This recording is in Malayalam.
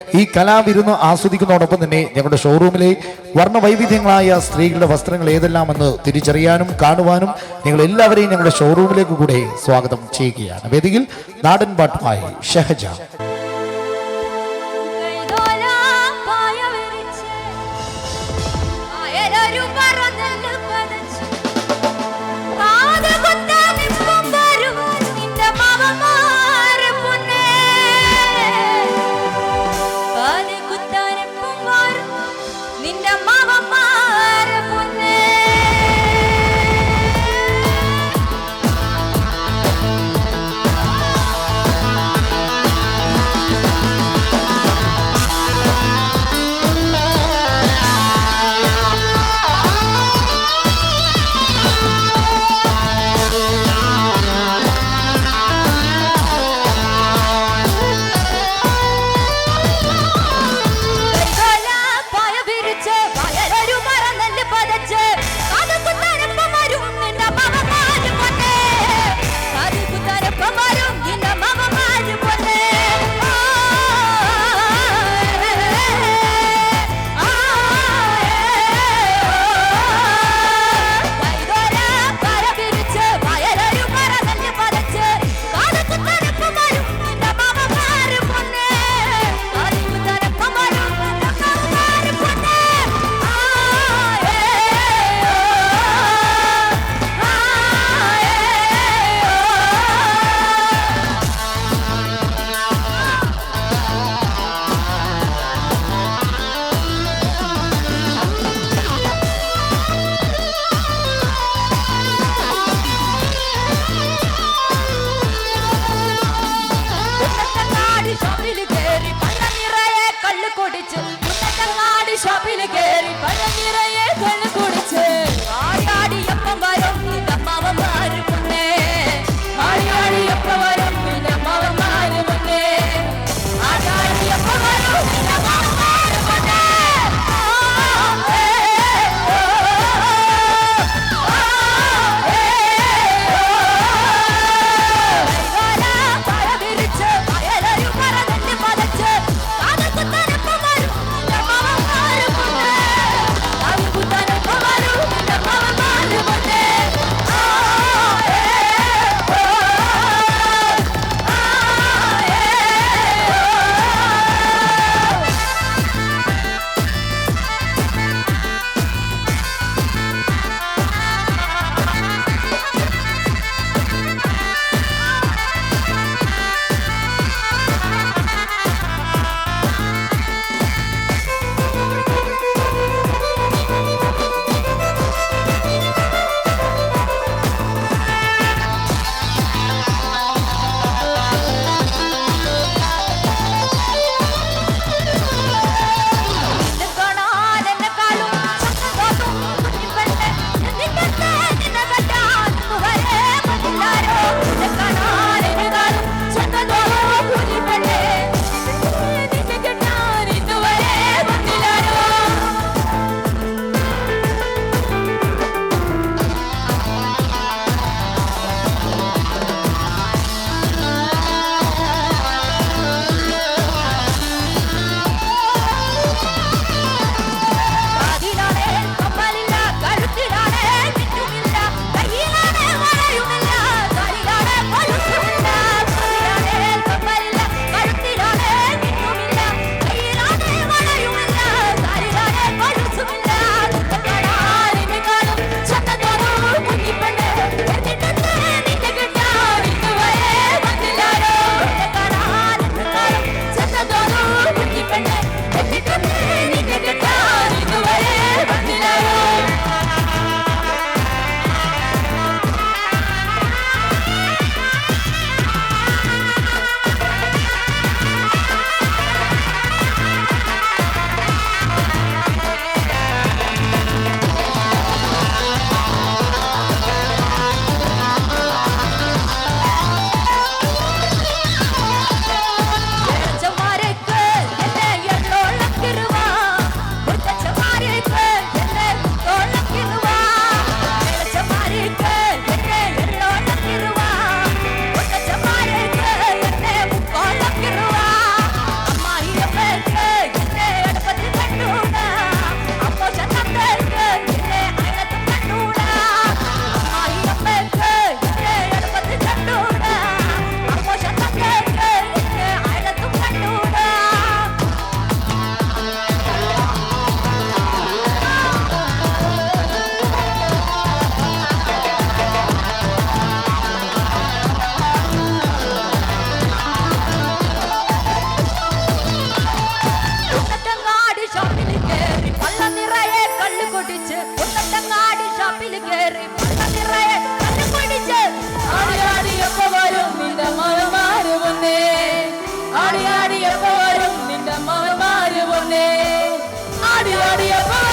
ഈ കലാവിരുന്ന് ആസ്വദിക്കുന്നതോടൊപ്പം തന്നെ ഞങ്ങളുടെ ഷോറൂമിലെ വർണവൈവിധ്യങ്ങളായ സ്ത്രീകളുടെ വസ്ത്രങ്ങൾ ഏതെല്ലാമെന്ന് തിരിച്ചറിയാനും കാണുവാനും നിങ്ങൾ എല്ലാവരെയും ഞങ്ങളുടെ ഷോറൂമിലേക്ക് കൂടെ സ്വാഗതം ചെയ്യുകയാണ്. വേദിയിൽ നാടൻ പാട്ടുമായി ഷഹജ ഷോപ്പിൽ കയറി പണ്ട നിറയെ കള്ളു കുടിച്ച് മുട്ടങ്ങാടി ഷോപ്പിൽ Maria Paz.